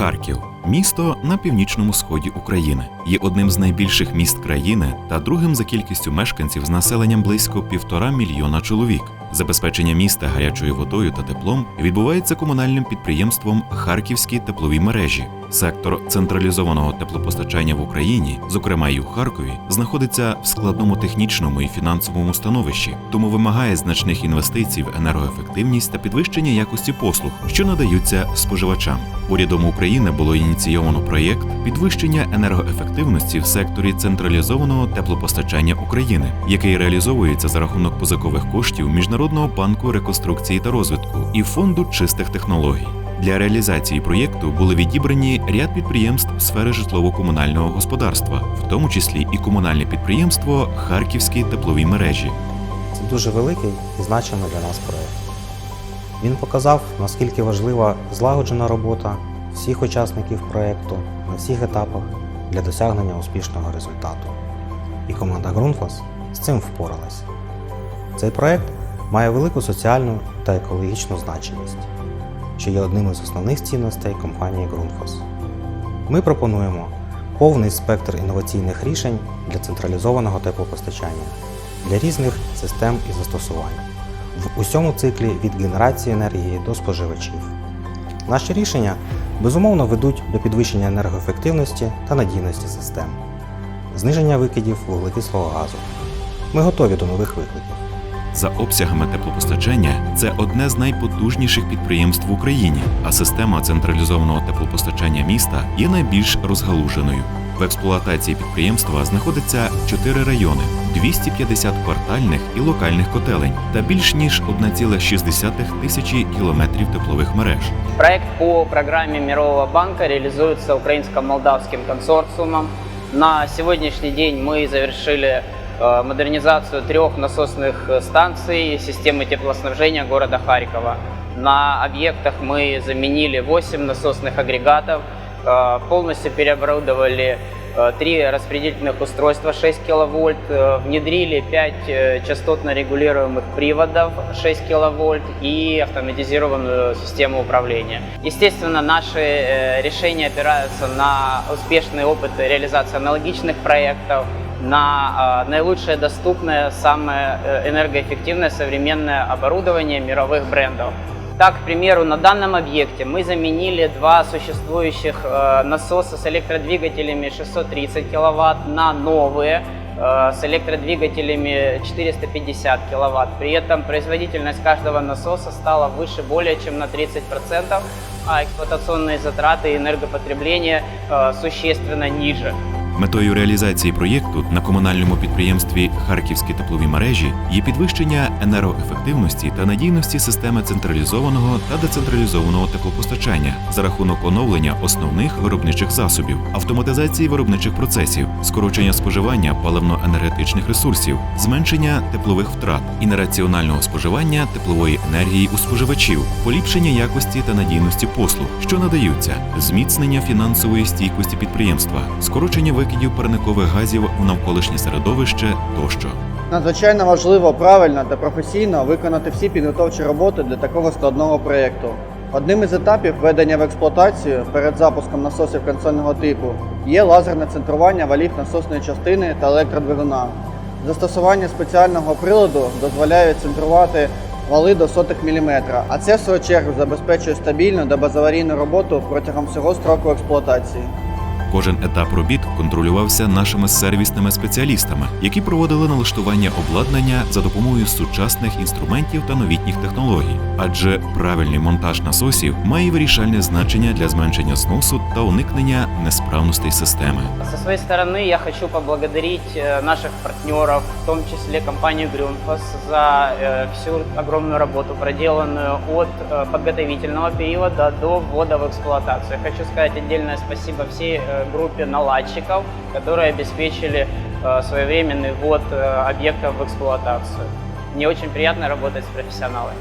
Харків місто на північному сході України є одним з найбільших міст країни та другим за кількістю мешканців з населенням близько півтора мільйона чоловік. Забезпечення міста гарячою водою та теплом відбувається комунальним підприємством Харківські теплові мережі. Сектор централізованого теплопостачання в Україні, зокрема й у Харкові, знаходиться в складному технічному і фінансовому становищі, тому вимагає значних інвестицій в енергоефективність та підвищення якості послуг, що надаються споживачам. Урядом України було ініційовано проєкт підвищення енергоефективності в секторі централізованого теплопостачання України, який реалізовується за рахунок позикових коштів Міжнародного банку реконструкції та розвитку і фонду чистих технологій. Для реалізації проєкту були відібрані ряд підприємств сфери житлово-комунального господарства, в тому числі і комунальне підприємство Харківські теплові мережі. Це дуже великий і значимий для нас проєкт. Він показав, наскільки важлива злагоджена робота всіх учасників проєкту на всіх етапах для досягнення успішного результату. І команда Grundfos з цим впоралась. Цей проєкт має велику соціальну та екологічну значимість, що є одним із основних цінностей компанії Grundfos. Ми пропонуємо повний спектр інноваційних рішень для централізованого теплопостачання для різних систем і застосувань в усьому циклі від генерації енергії до споживачів. Наші рішення безумовно ведуть до підвищення енергоефективності та надійності систем, зниження викидів вуглекислого газу. Ми готові до нових викликів. За обсягами теплопостачання це одне з найпотужніших підприємств в Україні, а система централізованого теплопостачання міста є найбільш розгалуженою. В експлуатації підприємства знаходиться 4 райони, 250 квартальних і локальних котелень та більш ніж 1,6 тисячі кілометрів теплових мереж. Проект по программе Мирового банка реализуется украинско-молдавским консорциумом. На сегодняшний день мы завершили э, модернизацию трех насосных э, станций системы теплоснабжения города Харькова. На объектах мы заменили 8 насосных агрегатов, э, полностью переоборудовали э, три распределительных устройства 6 киловольт, э, внедрили 5 э, частотно регулируемых приводов 6 киловольт и автоматизированную систему управления. Естественно, наши э, решения опираются на успешный опыт реализации аналогичных проектов, на э, наилучшее доступное, самое э, энергоэффективное современное оборудование мировых брендов. Так, к примеру, на данном объекте мы заменили два существующих э, насоса с электродвигателями 630 кВт на новые э, с электродвигателями 450 кВт. При этом производительность каждого насоса стала выше более чем на 30%, а эксплуатационные затраты и энергопотребление э, существенно ниже. Метою реалізації проєкту на комунальному підприємстві Харківські теплові мережі є підвищення енергоефективності та надійності системи централізованого та децентралізованого теплопостачання за рахунок оновлення основних виробничих засобів, автоматизації виробничих процесів, скорочення споживання паливно-енергетичних ресурсів, зменшення теплових втрат і нераціонального споживання теплової енергії у споживачів, поліпшення якості та надійності послуг, що надаються, зміцнення фінансової стійкості підприємства, скорочення викидів парникових газів в навколишнє середовище тощо. Надзвичайно важливо правильно та професійно виконати всі підготовчі роботи для такого складного проєкту. Одним із етапів введення в експлуатацію перед запуском насосів консольного типу є лазерне центрування валів насосної частини та електродвигуна. Застосування спеціального приладу дозволяє центрувати вали до сотих міліметра, а це в свою чергу забезпечує стабільну та безаварійну роботу протягом всього строку експлуатації. Кожен етап робіт контролювався нашими сервісними спеціалістами, які проводили налаштування обладнання за допомогою сучасних інструментів та новітніх технологій. Адже правильний монтаж насосів має вирішальне значення для зменшення зносу та уникнення несправностей системи. Со своей стороны я хочу поблагодарить э, наших партнеров, в том числе компанию Grünfos, за э, всю огромную работу, проделанную от э, подготовительного периода до ввода в эксплуатацию. Я хочу сказать отдельное спасибо всей э, группе наладчиков, которые обеспечили э, своевременный ввод э, объектов в эксплуатацию. Мне очень приятно работать с профессионалами.